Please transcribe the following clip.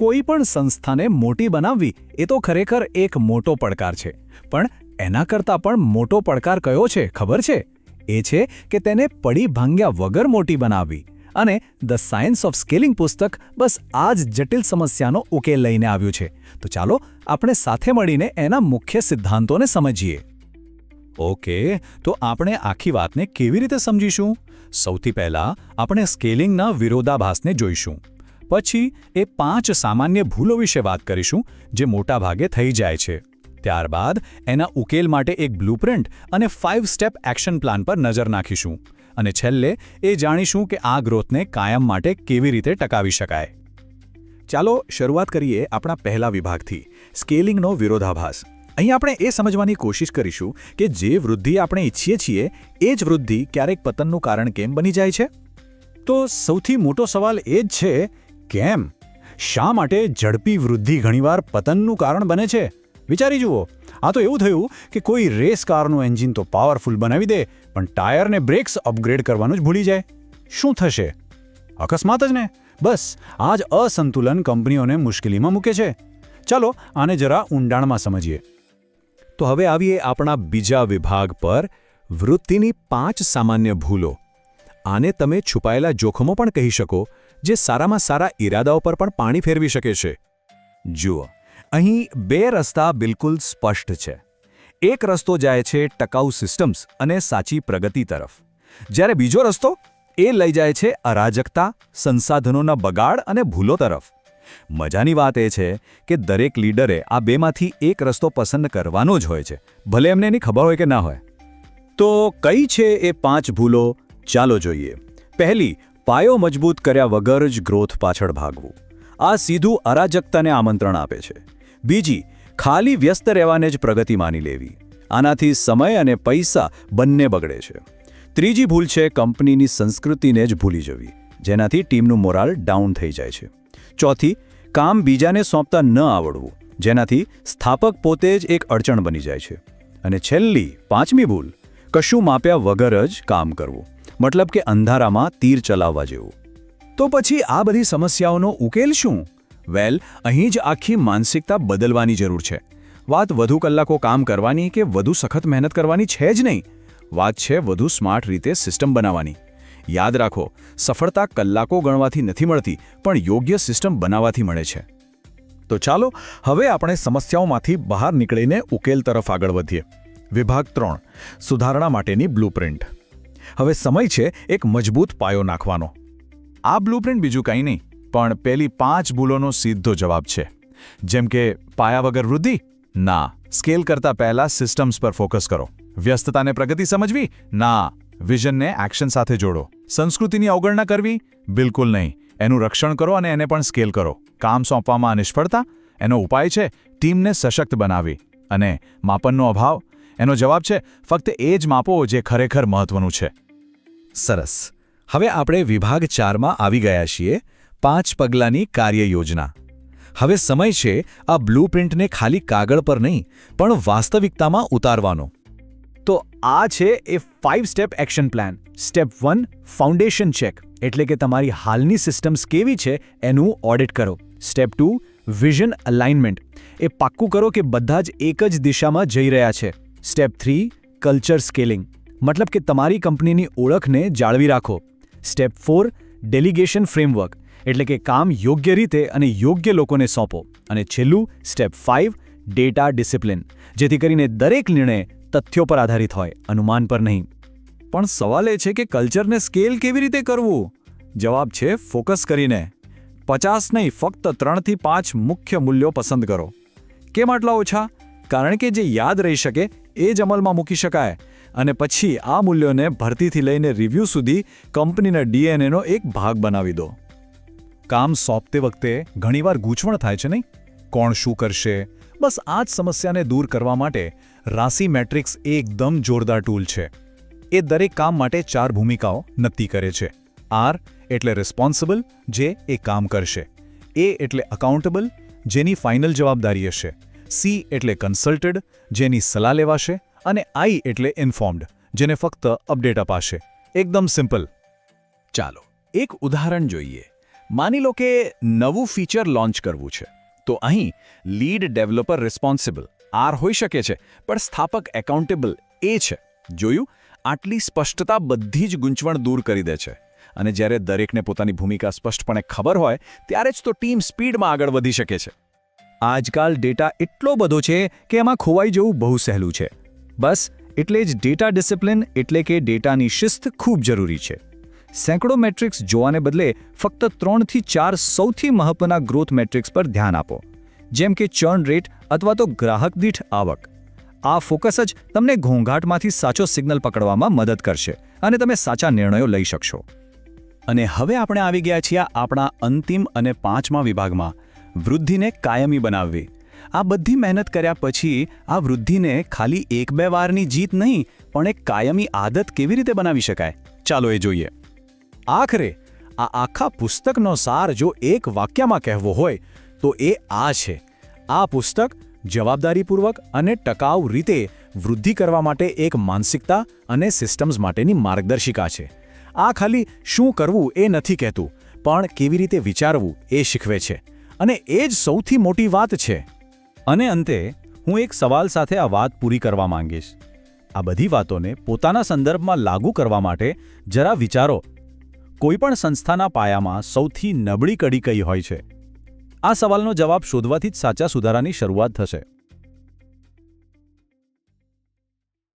કોઈ પણ સંસ્થાને મોટી બનાવવી એ તો ખરેખર એક મોટો પડકાર છે. પણ એના કરતાં પણ મોટો પડકાર કયો છે, ખબર છે? એ છે કે તેને પડી ભાંગ્યા વગર મોટી બનાવવી. અને ધ સાયન્સ ઓફ સ્કેલિંગ પુસ્તક બસ આ જ જટિલ સમસ્યાનો ઉકેલ લઈને આવ્યું છે. તો ચાલો આપણે સાથે મળીને એના મુખ્ય સિદ્ધાંતોને સમજીએ. ઓકે, તો આપણે આખી વાતને કેવી રીતે સમજીશું? સૌથી પહેલા આપણે સ્કેલિંગના વિરોધાભાસને જોઈશું. પછી એ પાંચ સામાન્ય ભૂલો વિશે વાત કરીશું જે મોટાભાગે થઈ જાય છે. ત્યારબાદ એના ઉકેલ માટે એક બ્લુપ્રિન્ટ અને ફાઇવ સ્ટેપ એક્શન પ્લાન પર નજર નાખીશું અને છેલ્લે એ જાણીશું કે આ ગ્રોથને કાયમ માટે કેવી રીતે ટકાવી શકાય. ચાલો શરૂઆત કરીએ આપણા પહેલા વિભાગથી, સ્કેલિંગનો વિરોધાભાસ. અહીં આપણે એ સમજવાની કોશિશ કરીશું કે જે વૃદ્ધિ આપણે ઈચ્છીએ છીએ, એ જ વૃદ્ધિ ક્યારેક પતનનું કારણ કેમ બની જાય છે? તો સૌથી મોટો સવાલ એ જ છે કેમ? શા માટે ઝડપી વૃદ્ધિ ઘણીવાર પતનનું કારણ બને છે? વિચારી જુઓ, આ તો એવું થયું કે કોઈ રેસ કારનું એન્જિન તો પાવરફુલ બનાવી દે, પણ ટાયરને બ્રેક્સ અપગ્રેડ કરવાનું જ ભૂલી જાય. શું થશે? અકસ્માત જ ને? બસ આ જ અસંતુલન કંપનીઓને મુશ્કેલીમાં મૂકે છે. ચાલો, આને જરા ઊંડાણમાં સમજીએ. તો હવે આવીએ આપણા બીજા વિભાગ પર વૃત્તિની પાંચ સામાન્ય ભૂલો. આને તમે છુપાયેલા જોખમો પણ કહી શકો. જે સારામાં સારા ઈરાદાઓ પર પણ પાણી ફેરવી શકે છે. જુઓ, અહીં બે રસ્તા બિલકુલ સ્પષ્ટ છે. એક રસ્તો જાય છે ટકાઉ સિસ્ટમ્સ અને સાચી પ્રગતિ તરફ. જ્યારે બીજો રસ્તો, એ લઈ જાય છે અરાજકતા, સંસાધનોના બગાડ અને ભૂલો તરફ. મજાની વાત એ છે કે દરેક લીડરે આ બેમાંથી એક રસ્તો પસંદ કરવાનો જ હોય છે, ભલે એમને એની ખબર હોય કે ના હોય. તો કઈ છે એ પાંચ ભૂલો? ચાલો જોઈએ. પહેલી પાયો મજબૂત કર્યા વગર જ ગ્રોથ પાછળ ભાગવું. આ સીધું અરાજકતાને આમંત્રણ આપે છે. બીજી, ખાલી વ્યસ્ત રહેવાને જ પ્રગતિ માની લેવી. આનાથી સમય અને પૈસા બંને બગડે છે. ત્રીજી ભૂલ છે કંપનીની સંસ્કૃતિને જ ભૂલી જવી, જેનાથી ટીમનું મોરાલ ડાઉન થઈ જાય છે. ચોથી, કામ બીજાને સોંપતા ન આવડવું, જેનાથી સ્થાપક પોતે જ એક અડચણ બની જાય છે. અને છેલ્લી, પાંચમી ભૂલ, કશું માપ્યા વગર જ કામ કરવું. મતલબ કે અંધારામાં તીર ચલાવવા જેવું. તો પછી આ બધી સમસ્યાઓનો ઉકેલ શું? વેલ, અહીં જ આખી માનસિકતા બદલવાની જરૂર છે. વાત વધુ કલાકો કામ કરવાની કે વધુ સખત મહેનત કરવાની છે જ નહીં? વાત છે વધુ સ્માર્ટ રીતે સિસ્ટમ બનાવવાની. યાદ રાખો, સફળતા કલાકો ગણવાથી નથી મળતી, પણ યોગ્ય સિસ્ટમ બનાવવાથી મળે છે. તો ચાલો, હવે આપણે સમસ્યાઓમાંથી બહાર નીકળીને ઉકેલ તરફ આગળ વધીએ. વિભાગ ત્રણ, સુધારણા માટેની બ્લુપ્રિન્ટ. હવે સમય છે એક મજબૂત પાયો નાખવાનો. આ બ્લુપ્રિન્ટ બીજું કંઈ નહીં, પણ પેલી પાંચ ભૂલોનો સીધો જવાબ છે. જેમ કે, પાયા વગર વૃદ્ધિ? ના. સ્કેલ કરતા પહેલા સિસ્ટમ્સ પર ફોકસ કરો. વ્યસ્તતાને પ્રગતિ સમજવી? ના. વિઝનને એક્શન સાથે જોડો. સંસ્કૃતિની અવગણના કરવી? બિલકુલ નહીં. એનું રક્ષણ કરો અને એને પણ સ્કેલ કરો. કામ સોંપવામાં નિષ્ફળતા એનો ઉપાય છે ટીમને સશક્ત બનાવી અને માપનનો અભાવ? એનો જવાબ છે, ફક્ત એ જ માપો જે ખરેખર મહત્વનું છે. સરસ. હવે આપણે વિભાગ ચારમાં આવી ગયા છીએ, પાંચ પગલાંની કાર્ય યોજના હવે સમય છે, આ બ્લુપ્રિન્ટને ખાલી કાગળ પર નહીં, પણ વાસ્તવિકતામાં ઉતારવાનો. તો આ છે એ five step action plan. Step one, foundation check. એટલે કે તમારી હાલની સિસ્ટમ્સ કેવી છે એનું ઓડિટ કરો. Step two, vision alignment. એ પાક્કું કરો કે બધા જ એક જ દિશામાં જઈ રહ્યા છે. સ્ટેપ થ્રી કલ્ચર સ્કેલિંગ મતલબ કે તમારી કંપનીની ઓળખને જાળવી રાખો સ્ટેપ ફોર ડેલિગેશન ફ્રેમવર્ક એટલે કે કામ યોગ્ય રીતે અને યોગ્ય લોકોને સોંપો અને છેલ્લું સ્ટેપ ફાઇવ ડેટા ડિસિપ્લિન જેથી કરીને દરેક નિર્ણય તથ્યો પર આધારિત હોય અનુમાન પર નહીં પણ સવાલ એ છે કે કલ્ચરને સ્કેલ કેવી રીતે કરવું જવાબ છે ફોકસ કરીને પચાસ નહીં ફક્ત ત્રણથી પાંચ મુખ્ય મૂલ્યો પસંદ કરો કેમ આટલા ઓછા કારણ કે જે યાદ રહી શકે એ જ અમલમાં મૂકી શકાય. અને પછી આ મૂલ્યોને ભરતીથી લઈને રિવ્યૂ સુધી કંપનીના ડીએનએનો એક ભાગ બનાવી દો. કામ સોંપતે વખતે ઘણીવાર ગૂંચવણ થાય છે નહીં? કોણ શું કરશે? બસ આ જ સમસ્યાને દૂર કરવા માટે રાશિ મેટ્રિક્સ એકદમ જોરદાર ટૂલ છે. એ દરેક કામ માટે ચાર ભૂમિકાઓ નક્કી કરે છે. આર એટલે રિસ્પોન્સિબલ જે એ કામ કરશે. એ એટલે અકાઉન્ટેબલ જેની ફાઇનલ જવાબદારી હશે. સી એટલે કન્સલ્ટેડ, જેની સલાહ લેવાશે અને આઈ એટલે ઇન્ફોર્મ્ડ, જેને ફક્ત અપડેટ અપાશે. એકદમ સિમ્પલ. ચાલો, એક ઉદાહરણ જોઈએ. માની લો કે નવું ફીચર લોન્ચ કરવું છે. તો અહીં, લીડ ડેવલપર રિસ્પોન્સિબલ, આર હોઈ શકે છે, પણ સ્થાપક એકાઉન્ટેબલ એ છે. જોયું? આટલી સ્પષ્ટતા બધી જ ગૂંચવણ દૂર કરી દે છે. અને જ્યારે દરેકને પોતાની ભૂમિકા સ્પષ્ટપણે ખબર હોય, ત્યારે જ તો ટીમ સ્પીડમાં આગળ વધી શકે છે. આજકાલ ડેટા એટલો બધો છે કે એમાં ખોવાઈ જવું બહુ સહેલું છે. બસ, એટલે જ ડેટા ડિસિપ્લિન એટલે કે ડેટાની શિસ્ત ખૂબ જરૂરી છે. સેંકડો મેટ્રિક્સ જોવાને બદલે ફક્ત ત્રણથી ચાર સૌથી મહત્વના ગ્રોથ મેટ્રિક્સ પર ધ્યાન આપો. જેમ કે ચર્ન રેટ અથવા તો ગ્રાહક દીઠ આવક. આ ફોકસ જ તમને ઘોંઘાટમાંથી સાચો સિગ્નલ પકડવામાં મદદ કરશે અને તમે સાચા નિર્ણયો લઈ શકશો. અને હવે આપણે આવી ગયા છીએ આપણા અંતિમ અને પાંચમા વિભાગમાં વૃદ્ધિને કાયમી બનાવવી. આ બધી મહેનત કર્યા પછી આ વૃદ્ધિને ખાલી એક બે વારની જીત નહીં, પણ એક કાયમી આદત કેવી રીતે બનાવી શકાય? ચાલો એ જોઈએ. આખરે, આ આખા પુસ્તકનો સાર જો એક વાક્યમાં કહેવો હોય, તો એ આ છે. આ પુસ્તક જવાબદારીપૂર્વક અને ટકાઉ રીતે વૃદ્ધિ કરવા માટે એક માનસિકતા અને સિસ્ટમ્સ માટેની માર્ગદર્શિકા છે. આ ખાલી શું કરવું એ નથી કહેતું, પણ કેવી રીતે વિચારવું એ શીખવે છે. અને એ જ સૌથી મોટી વાત છે. અને અંતે, હું એક સવાલ સાથે આ વાત પૂરી કરવા માંગીશ. આ બધી વાતોને પોતાના સંદર્ભમાં લાગુ કરવા માટે જરા વિચારો. કોઈપણ સંસ્થાના પાયામાં સૌથી નબળી કડી કઈ હોય છે? આ સવાલનો જવાબ શોધવાથી જ સાચા સુધારાની શરૂઆત થશે.